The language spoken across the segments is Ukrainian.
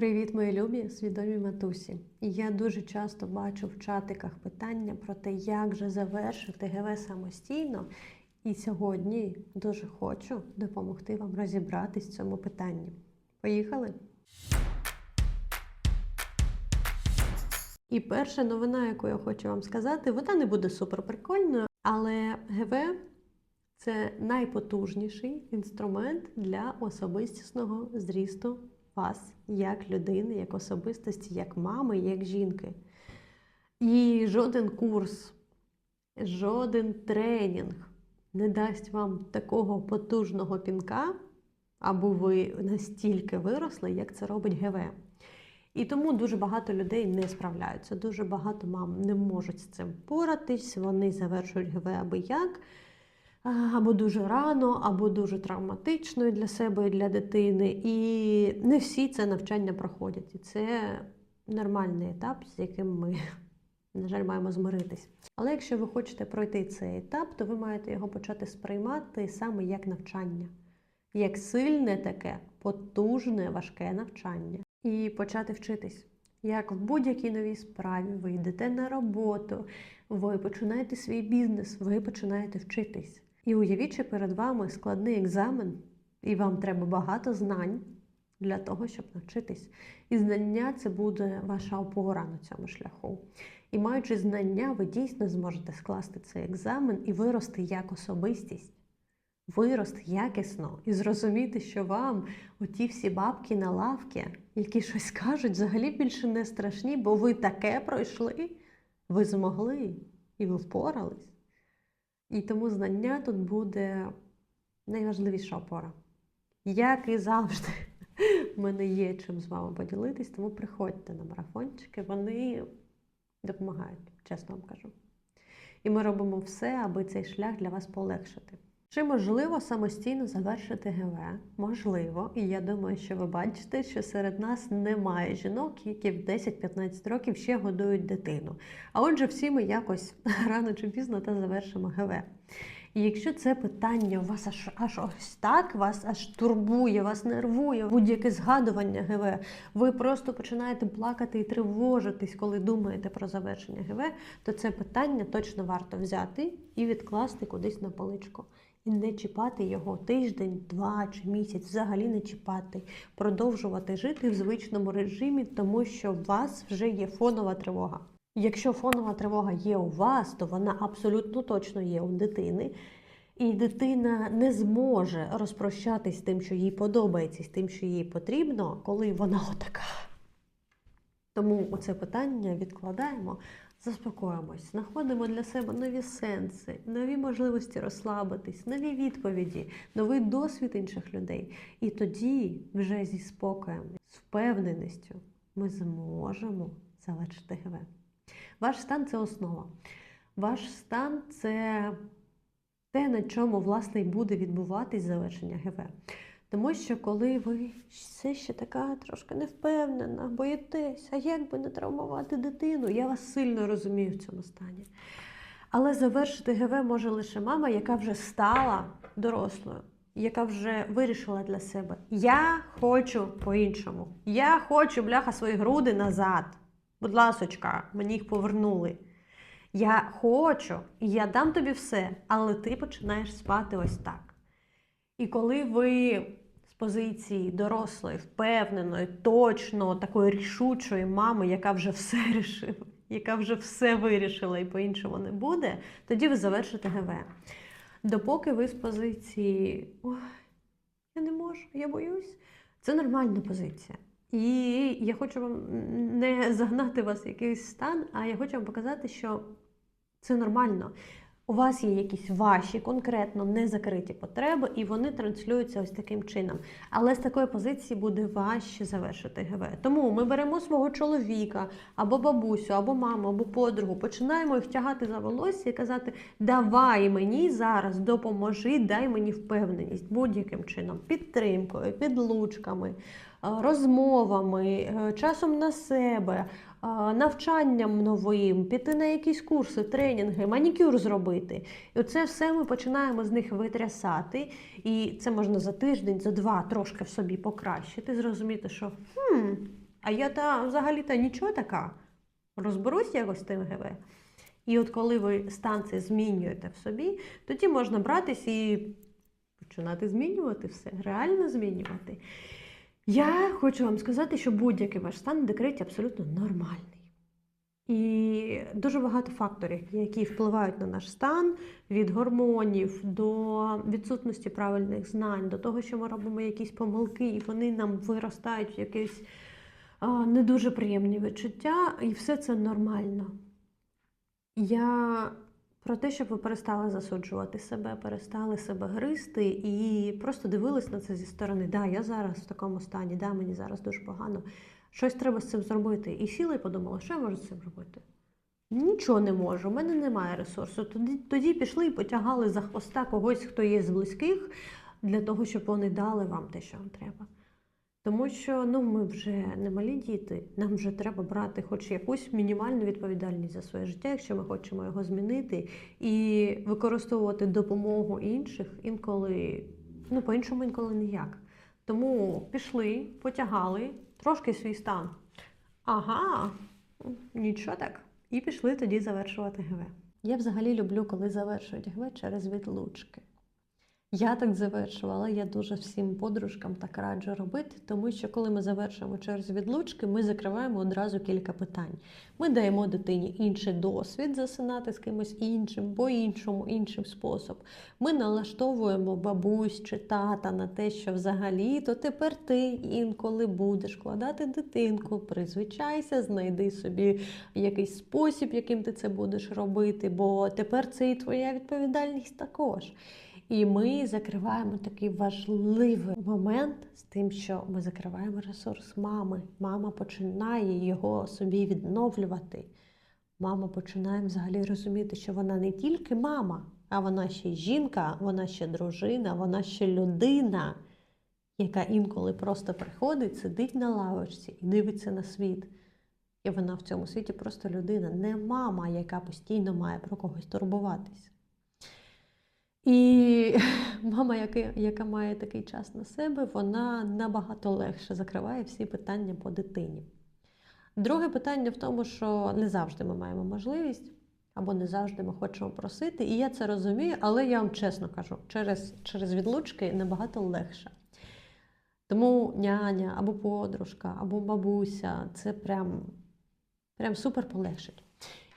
Привіт, мої любі свідомі матусі. Я дуже часто бачу в чатиках питання про те, як же завершити ГВ самостійно. І сьогодні дуже хочу допомогти вам розібратись в цьому питанні. Поїхали! І перша новина, яку я хочу вам сказати, вона не буде суперприкольною, але ГВ це найпотужніший інструмент для особистісного зрісту вас як людини, як особистості, як мами, як жінки. І жоден курс, жоден тренінг не дасть вам такого потужного пінка, або ви настільки виросли, як це робить ГВ. І тому дуже багато людей не справляються. Дуже багато мам не можуть з цим поратись, вони завершують ГВ аби як. Або дуже рано, або дуже травматично для себе і для дитини. І не всі це навчання проходять. І це нормальний етап, з яким ми, на жаль, маємо змиритись. Але якщо ви хочете пройти цей етап, то ви маєте його почати сприймати саме як навчання, як сильне таке, потужне, важке навчання. І почати вчитись. Як в будь-якій новій справі ви йдете на роботу, ви починаєте свій бізнес, ви починаєте вчитись. І уявіть, що перед вами складний екзамен, і вам треба багато знань для того, щоб навчитись. І знання це буде ваша опора на цьому шляху. І маючи знання, ви дійсно зможете скласти цей екзамен і вирости як особистість, вирости якісно і зрозуміти, що вам оті всі бабки на лавці, які щось кажуть, взагалі більше не страшні, бо ви таке пройшли, ви змогли і ви впорались. І тому знання тут буде найважливіша опора. Як і завжди, в мене є чим з вами поділитись, тому приходьте на марафончики, вони допомагають, чесно вам кажу. І ми робимо все, аби цей шлях для вас полегшити. Чи можливо самостійно завершити ГВ? Можливо, і я думаю, що ви бачите, що серед нас немає жінок, які в 10-15 років ще годують дитину. А отже, всі ми якось рано чи пізно та завершимо ГВ. І якщо це питання у вас аж аж ось так, вас аж турбує, вас нервує, будь-яке згадування ГВ, ви просто починаєте плакати і тривожитись, коли думаєте про завершення ГВ, то це питання точно варто взяти і відкласти кудись на поличку. І не чіпати його тиждень, два чи місяць, взагалі не чіпати, продовжувати жити в звичному режимі, тому що у вас вже є фонова тривога. Якщо фонова тривога є у вас, то вона абсолютно точно є у дитини. І дитина не зможе розпрощатись з тим, що їй подобається, з тим, що їй потрібно, коли вона отака. Тому оце питання відкладаємо, заспокоїмось, знаходимо для себе нові сенси, нові можливості розслабитись, нові відповіді, новий досвід інших людей. І тоді, вже зі спокоєм, з впевненістю, ми зможемо завершити ГВ. Ваш стан це основа. Ваш стан це те, на чому власне і буде відбуватись завершення ГВ. Тому що коли ви все ще така трошки невпевнена, боїтесь, а як би не травмувати дитину, я вас сильно розумію в цьому стані. Але завершити ГВ може лише мама, яка вже стала дорослою, яка вже вирішила для себе: я хочу по-іншому. Я хочу, бляха, свої груди назад. Будь ласочка, мені їх повернули. Я хочу, я дам тобі все, але ти починаєш спати ось так. І коли ви позиції дорослої, впевненої, точно такої рішучої мами, яка вже все рішила, яка вже все вирішила і по-іншому не буде, тоді ви завершите ГВ. Допоки ви з позиції Ой, я не можу, я боюсь, це нормальна позиція. І я хочу вам не загнати вас в якийсь стан, а я хочу вам показати, що це нормально. У вас є якісь ваші конкретно незакриті потреби, і вони транслюються ось таким чином. Але з такої позиції буде важче завершити ГВ. Тому ми беремо свого чоловіка, або бабусю, або маму, або подругу, починаємо їх тягати за волосся і казати: Давай мені зараз допоможи, дай мені впевненість будь-яким чином, підтримкою, підлучками, розмовами, е, часом на себе навчанням новим, піти на якісь курси, тренінги, манікюр зробити. І оце все ми починаємо з них витрясати. І це можна за тиждень, за два трошки в собі покращити, зрозуміти, що хм, А я та взагалі-то нічого така. Розберусь якось тим ГВ. І от коли ви стан цей змінюєте в собі, тоді можна братись і починати змінювати все, реально змінювати. Я хочу вам сказати, що будь-який ваш стан в декреті абсолютно нормальний. І дуже багато факторів, які впливають на наш стан від гормонів до відсутності правильних знань, до того, що ми робимо якісь помилки, і вони нам виростають в якісь а, не дуже приємні відчуття, і все це нормально. Я про те, щоб ви перестали засуджувати себе, перестали себе гризти і просто дивились на це зі сторони. Да, я зараз в такому стані, да, мені зараз дуже погано. Щось треба з цим зробити. І сіла і подумала, що я можу з цим робити? Нічого не можу, у мене немає ресурсу. Тоді, тоді пішли і потягали за хвоста когось, хто є з близьких, для того, щоб вони дали вам те, що вам треба. Тому що ну, ми вже не малі діти, нам вже треба брати хоч якусь мінімальну відповідальність за своє життя, якщо ми хочемо його змінити, і використовувати допомогу інших інколи, ну по-іншому інколи ніяк. Тому пішли, потягали трошки свій стан. Ага, нічого так. І пішли тоді завершувати ГВ. Я взагалі люблю, коли завершують ГВ через відлучки. Я так завершувала, я дуже всім подружкам так раджу робити, тому що коли ми завершуємо через відлучки, ми закриваємо одразу кілька питань. Ми даємо дитині інший досвід засинати з кимось іншим, по-іншому, іншим способ. Ми налаштовуємо бабусь чи тата на те, що взагалі то тепер ти інколи будеш вкладати дитинку, призвичайся, знайди собі якийсь спосіб, яким ти це будеш робити, бо тепер це і твоя відповідальність також. І ми закриваємо такий важливий момент з тим, що ми закриваємо ресурс мами. Мама починає його собі відновлювати. Мама починає взагалі розуміти, що вона не тільки мама, а вона ще жінка, вона ще дружина, вона ще людина, яка інколи просто приходить, сидить на лавочці і дивиться на світ. І вона в цьому світі просто людина, не мама, яка постійно має про когось турбуватись. І мама, яка, яка має такий час на себе, вона набагато легше закриває всі питання по дитині. Друге питання в тому, що не завжди ми маємо можливість, або не завжди ми хочемо просити. І я це розумію, але я вам чесно кажу, через, через відлучки набагато легше. Тому няня, або подружка, або бабуся це прям, прям супер полегшить.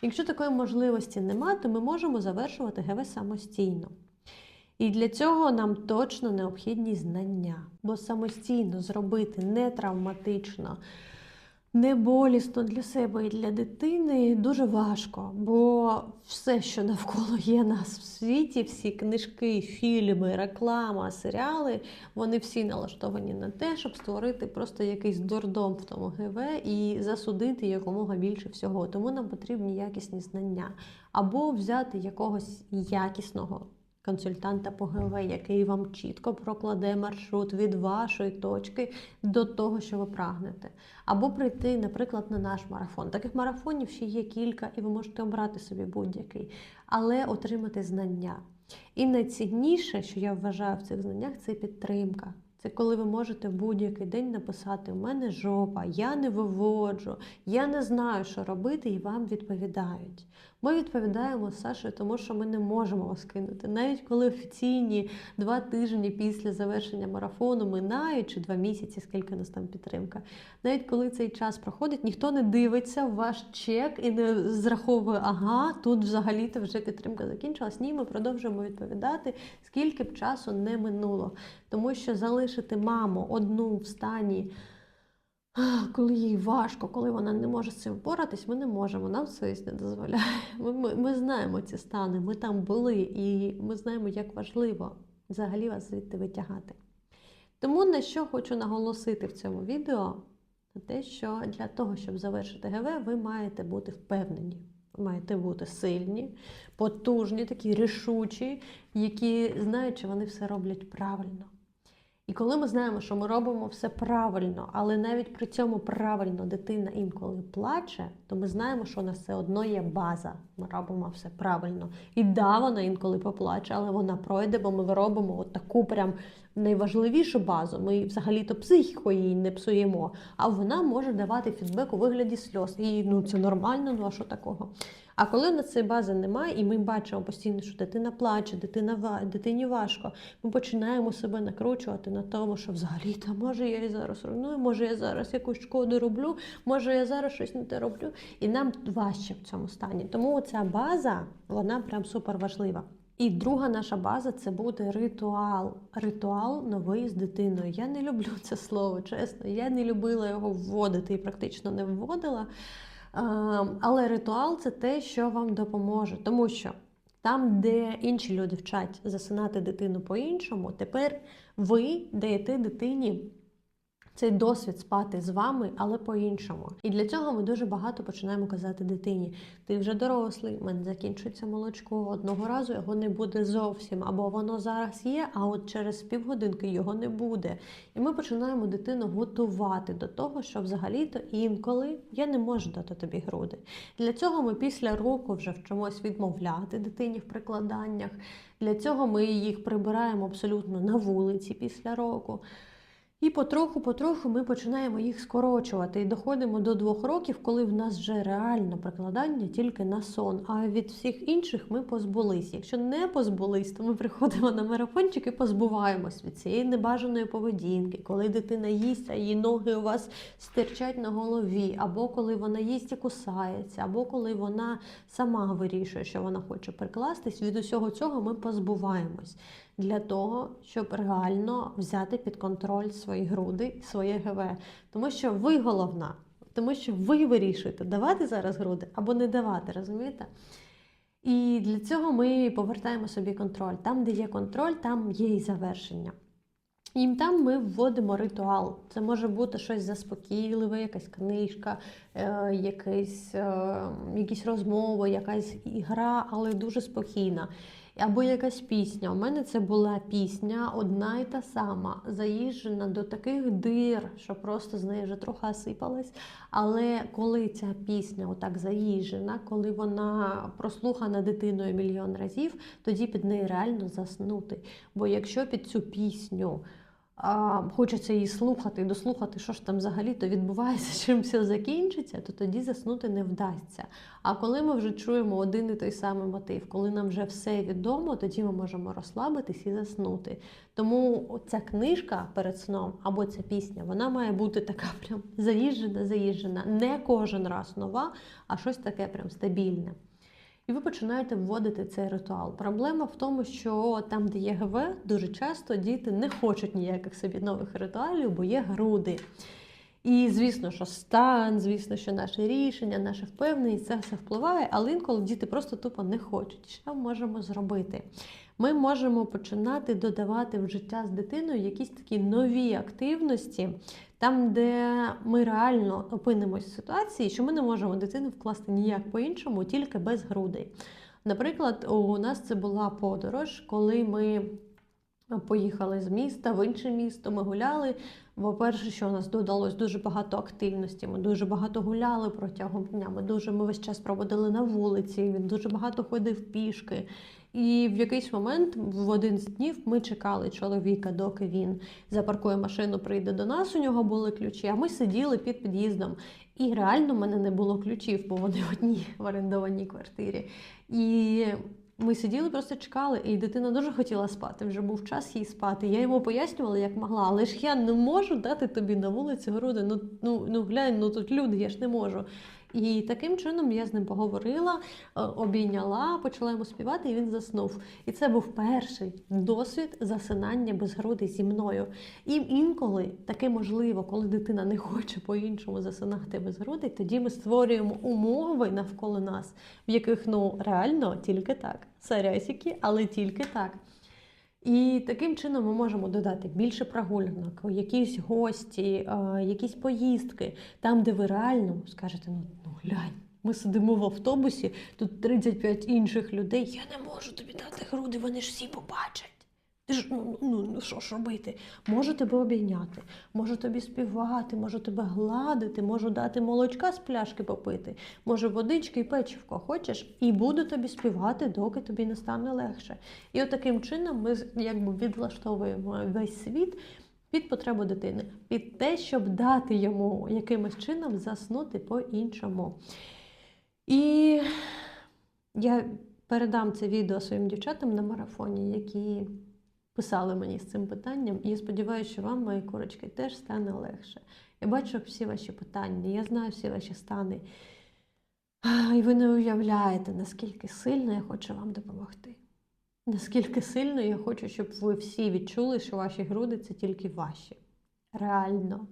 Якщо такої можливості нема, то ми можемо завершувати ГВ самостійно. І для цього нам точно необхідні знання, бо самостійно зробити не травматично, не болісно для себе і для дитини дуже важко, бо все, що навколо є нас в світі, всі книжки, фільми, реклама, серіали, вони всі налаштовані на те, щоб створити просто якийсь дурдом в тому ГВ і засудити якомога більше всього. Тому нам потрібні якісні знання. Або взяти якогось якісного консультанта по ГВ, який вам чітко прокладе маршрут від вашої точки до того, що ви прагнете. Або прийти, наприклад, на наш марафон. Таких марафонів ще є кілька, і ви можете обрати собі будь-який, але отримати знання. І найцінніше, що я вважаю в цих знаннях, це підтримка. Це коли ви можете будь-який день написати: У мене жопа, я не виводжу, я не знаю, що робити, і вам відповідають. Ми відповідаємо з тому що ми не можемо вас кинути. Навіть коли офіційні два тижні після завершення марафону минають, чи два місяці, скільки у нас там підтримка. Навіть коли цей час проходить, ніхто не дивиться в ваш чек і не зраховує, ага, тут взагалі-то вже підтримка закінчилась. Ні, ми продовжуємо відповідати, скільки б часу не минуло. Тому що залишити маму одну в стані. Коли їй важко, коли вона не може з цим впоратись, ми не можемо, нам совість не дозволяє. Ми, ми, ми знаємо ці стани, ми там були, і ми знаємо, як важливо взагалі вас звідти витягати. Тому на що хочу наголосити в цьому відео, те, що для того, щоб завершити ГВ, ви маєте бути впевнені. Ви маєте бути сильні, потужні, такі рішучі, які знають, що вони все роблять правильно. І коли ми знаємо, що ми робимо все правильно, але навіть при цьому правильно дитина інколи плаче, то ми знаємо, що у нас все одно є база. Ми робимо все правильно. І да, вона інколи поплаче, але вона пройде, бо ми робимо от таку прям найважливішу базу. Ми взагалі-то психіку її не псуємо, а вона може давати фідбек у вигляді сльоз. І ну це нормально, ну а що такого? А коли у нас цієї бази немає, і ми бачимо постійно, що дитина плаче, дитина дитині важко, ми починаємо себе накручувати на тому, що взагалі та може я і зараз руйную, може я зараз якусь шкоду роблю, може я зараз щось не те роблю, і нам важче в цьому стані. Тому ця база, вона прям супер важлива. І друга наша база це буде ритуал. Ритуал новий з дитиною. Я не люблю це слово, чесно. Я не любила його вводити і практично не вводила. Ем, Але ритуал це те, що вам допоможе, тому що там, де інші люди вчать засинати дитину по-іншому, тепер ви даєте дитині цей досвід спати з вами, але по-іншому. І для цього ми дуже багато починаємо казати дитині: ти вже дорослий, в мене закінчується молочко. Одного разу його не буде зовсім, або воно зараз є, а от через півгодинки його не буде. І ми починаємо дитину готувати до того, що взагалі-то інколи я не можу дати тобі груди. Для цього ми після року вже вчимось відмовляти дитині в прикладаннях. Для цього ми їх прибираємо абсолютно на вулиці після року. І потроху-потроху ми починаємо їх скорочувати і доходимо до двох років, коли в нас вже реально прикладання тільки на сон. А від всіх інших ми позбулись. Якщо не позбулись, то ми приходимо на марафончик і позбуваємось від цієї небажаної поведінки, коли дитина їсть, а її ноги у вас стирчать на голові, або коли вона їсть і кусається, або коли вона сама вирішує, що вона хоче прикластись. Від усього цього ми позбуваємось для того, щоб реально взяти під контроль свої груди, своє ГВ. Тому що ви головна, тому що ви вирішуєте, давати зараз груди або не давати, розумієте? І для цього ми повертаємо собі контроль. Там, де є контроль, там є і завершення. І там ми вводимо ритуал. Це може бути щось заспокійливе, якась книжка, е, якась, е, якісь розмови, якась ігра, але дуже спокійна. Або якась пісня. У мене це була пісня одна й та сама, заїжджена до таких дир, що просто з неї вже трохи осипалась. Але коли ця пісня отак заїжджена, коли вона прослухана дитиною мільйон разів, тоді під неї реально заснути. Бо якщо під цю пісню а, хочеться її слухати і дослухати, що ж там взагалі то відбувається, чим все закінчиться, то тоді заснути не вдасться. А коли ми вже чуємо один і той самий мотив, коли нам вже все відомо, тоді ми можемо розслабитись і заснути. Тому ця книжка перед сном або ця пісня, вона має бути така прям заїжджена, заїжджена. Не кожен раз нова, а щось таке прям стабільне. І ви починаєте вводити цей ритуал. Проблема в тому, що там, де є ГВ, дуже часто діти не хочуть ніяких собі нових ритуалів, бо є груди. І звісно, що стан, звісно, що наше рішення, наша впевненість, це все впливає, але інколи діти просто тупо не хочуть. Що можемо зробити? Ми можемо починати додавати в життя з дитиною якісь такі нові активності, там, де ми реально опинимось в ситуації, що ми не можемо дитину вкласти ніяк по-іншому, тільки без грудей. Наприклад, у нас це була подорож, коли ми поїхали з міста в інше місто, ми гуляли. По-перше, що у нас додалось дуже багато активності. Ми дуже багато гуляли протягом дня. Ми дуже ми весь час проводили на вулиці. Він дуже багато ходив пішки. І в якийсь момент, в один з днів, ми чекали чоловіка, доки він запаркує машину, прийде до нас. У нього були ключі. А ми сиділи під під'їздом. І реально в мене не було ключів, бо вони одні в орендованій квартирі. І ми сиділи, просто чекали, і дитина дуже хотіла спати. Вже був час їй спати. Я йому пояснювала, як могла, але ж я не можу дати тобі на вулиці груди. Ну ну ну глянь, ну тут люди, я ж не можу. І таким чином я з ним поговорила, е, обійняла, почала йому співати, і він заснув. І це був перший досвід засинання без груди зі мною. І інколи таке можливо, коли дитина не хоче по-іншому засинати без грудей, тоді ми створюємо умови навколо нас, в яких ну реально тільки так. Сарясіки, але тільки так. І таким чином ми можемо додати більше прогулянок, якісь гості, якісь поїздки, там, де ви реально скажете, ну, ну глянь, ми сидимо в автобусі, тут 35 інших людей. Я не можу тобі дати груди, вони ж всі побачать. Ну, ну, ну що ж робити? Можу тебе обійняти, можу тобі співати, можу тебе гладити, можу дати молочка з пляшки попити, можу водички і печивко хочеш, і буду тобі співати, доки тобі не стане легше. І от таким чином ми якби відлаштовуємо весь світ під потребу дитини, під те, щоб дати йому якимось чином заснути по-іншому. І я передам це відео своїм дівчатам на марафоні, які писали мені з цим питанням, і я сподіваюся, що вам, мої курочки, теж стане легше. Я бачу всі ваші питання, я знаю всі ваші стани. І ви не уявляєте, наскільки сильно я хочу вам допомогти. Наскільки сильно я хочу, щоб ви всі відчули, що ваші груди це тільки ваші. Реально.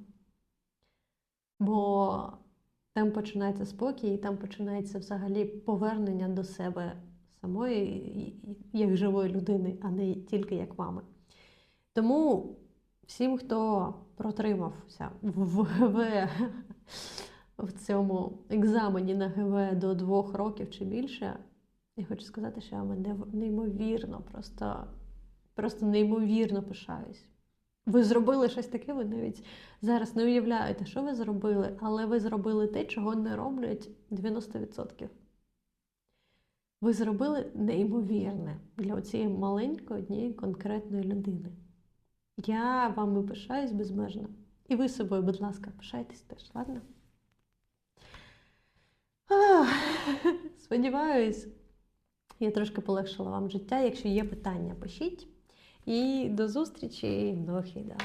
Бо там починається спокій, і там починається взагалі повернення до себе самої, як живої людини, а не тільки як мами. Тому всім, хто протримався в ГВ в цьому екзамені на ГВ до двох років чи більше, я хочу сказати, що я нев- неймовірно, просто, просто неймовірно пишаюсь. Ви зробили щось таке, ви навіть зараз не уявляєте, що ви зробили, але ви зробили те, чого не роблять 90%. Ви зробили неймовірне для цієї маленької однієї конкретної людини. Я вами пишаюсь безмежно. І ви собою, будь ласка, пишайтесь теж, ладно? Сподіваюсь, я трошки полегшила вам життя. Якщо є питання, пишіть. І до зустрічі, нових відео.